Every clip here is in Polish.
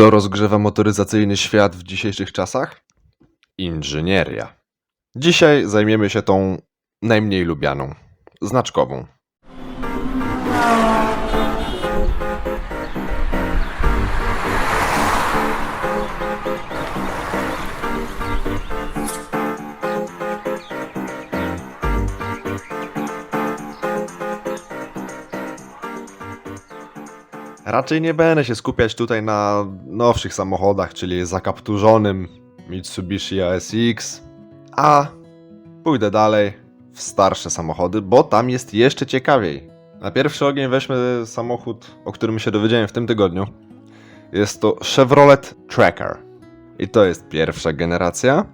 Co rozgrzewa motoryzacyjny świat w dzisiejszych czasach? Inżynieria. Dzisiaj zajmiemy się tą najmniej lubianą, znaczkową. Raczej nie będę się skupiać tutaj na nowszych samochodach, czyli zakapturzonym Mitsubishi ASX, a pójdę dalej w starsze samochody, bo tam jest jeszcze ciekawiej. Na pierwszy ogień weźmy samochód, o którym się dowiedziałem w tym tygodniu. Jest to Chevrolet Tracker. I to jest pierwsza generacja,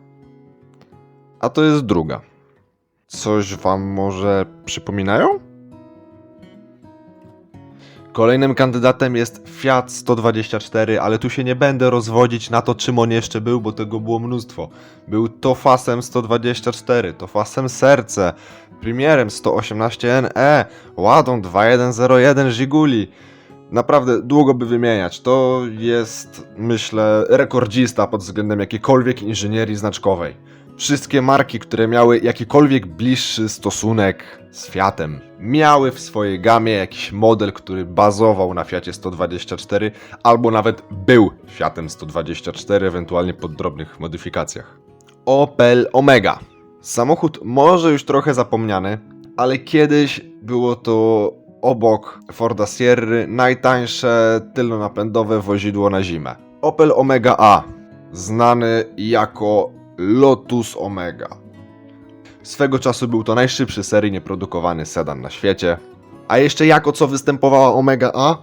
a to jest druga. Coś wam może przypominają? Kolejnym kandydatem jest Fiat 124, ale tu się nie będę rozwodzić na to, czym on jeszcze był, bo tego było mnóstwo. Był Tofasem 124, Tofasem Serce, Premierem 118NE, Ładą 2101 Żiguli. Naprawdę długo by wymieniać. To jest, myślę, rekordzista pod względem jakiejkolwiek inżynierii znaczkowej. Wszystkie marki, które miały jakikolwiek bliższy stosunek z Fiatem, miały w swojej gamie jakiś model, który bazował na Fiacie 124, albo nawet był Fiatem 124, ewentualnie pod drobnych modyfikacjach. Opel Omega. Samochód może już trochę zapomniany, ale kiedyś było to obok Forda Sierry najtańsze tylnonapędowe wozidło na zimę. Opel Omega A, znany jako Lotus Omega. Swego czasu był to najszybszy seryjnie produkowany sedan na świecie. A jeszcze jako co występowała Omega A?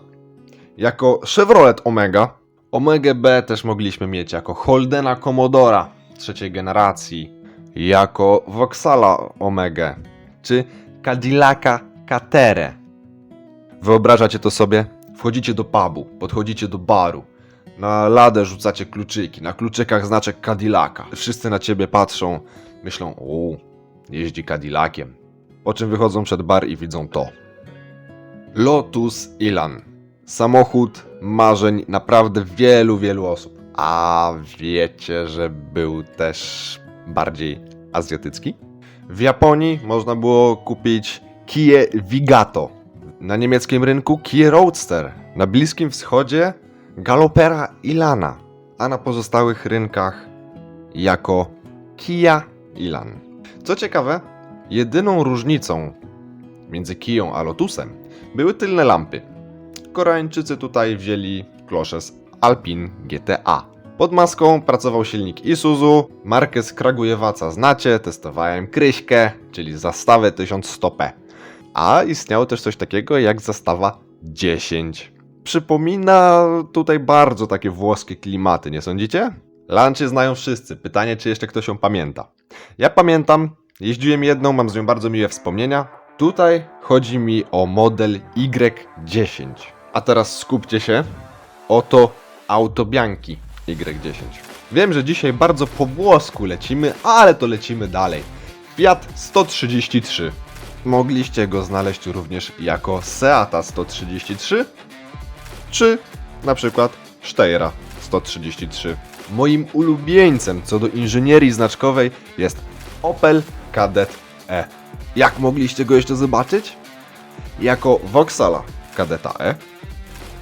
Jako Chevrolet Omega. Omega B też mogliśmy mieć jako Holdena Commodora trzeciej generacji, jako Vauxhalla Omega, czy Cadillaca Catere. Wyobrażacie to sobie? Wchodzicie do pubu, podchodzicie do baru, na ladę rzucacie kluczyki, na kluczykach znaczek Cadillaca. Wszyscy na ciebie patrzą, myślą, o, jeździ Cadillaciem. Po czym wychodzą przed bar i widzą to. Lotus Elan. Samochód marzeń naprawdę wielu, wielu osób. A wiecie, że był też bardziej azjatycki? W Japonii można było kupić Kie Vigato. Na niemieckim rynku Kia Roadster. Na Bliskim Wschodzie Galopera Ilana, a na pozostałych rynkach jako Kia Ilan. Co ciekawe, jedyną różnicą między Kiją a Lotusem były tylne lampy. Koreańczycy tutaj wzięli klosze z Alpine GTA. Pod maską pracował silnik Isuzu, markę z Kragujewaca znacie, testowałem Kryśkę, czyli zastawę 1100p. A istniało też coś takiego jak zastawa 10 przypomina tutaj bardzo takie włoskie klimaty, nie sądzicie? Lunchy znają wszyscy. Pytanie, czy jeszcze ktoś ją pamięta. Ja pamiętam, jeździłem jedną, mam z nią bardzo miłe wspomnienia. Tutaj chodzi mi o model Y10. A teraz skupcie się. Oto auto Bianchi Y10. Wiem, że dzisiaj bardzo po włosku lecimy, ale to lecimy dalej. Fiat 133. Mogliście go znaleźć również jako Seata 133 czy na przykład Steyra 133. Moim ulubieńcem co do inżynierii znaczkowej jest Opel Kadett E. Jak mogliście go jeszcze zobaczyć? Jako Vauxhalla Kadeta E,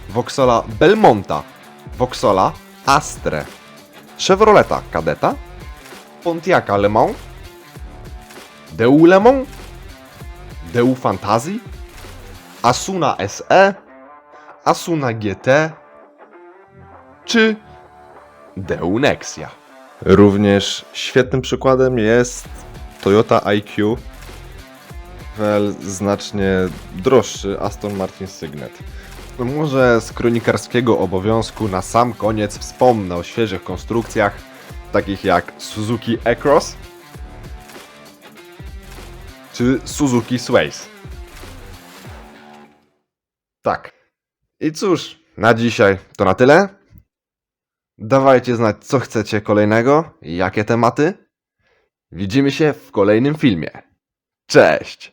Vauxhalla Belmonta, Vauxhalla Astre, Chevroleta Kadeta, Pontiaca Le Mans, Deu Le Mans, Deu Fantasy, Asuna SE, Asuna GT czy Deu Nexia. Również świetnym przykładem jest Toyota IQ, wel znacznie droższy Aston Martin Signet. Może z kronikarskiego obowiązku na sam koniec wspomnę o świeżych konstrukcjach, takich jak Suzuki E-Cross czy Suzuki Sways. Tak, i cóż, na dzisiaj to na tyle. Dawajcie znać, co chcecie kolejnego jakie tematy. Widzimy się w kolejnym filmie. Cześć!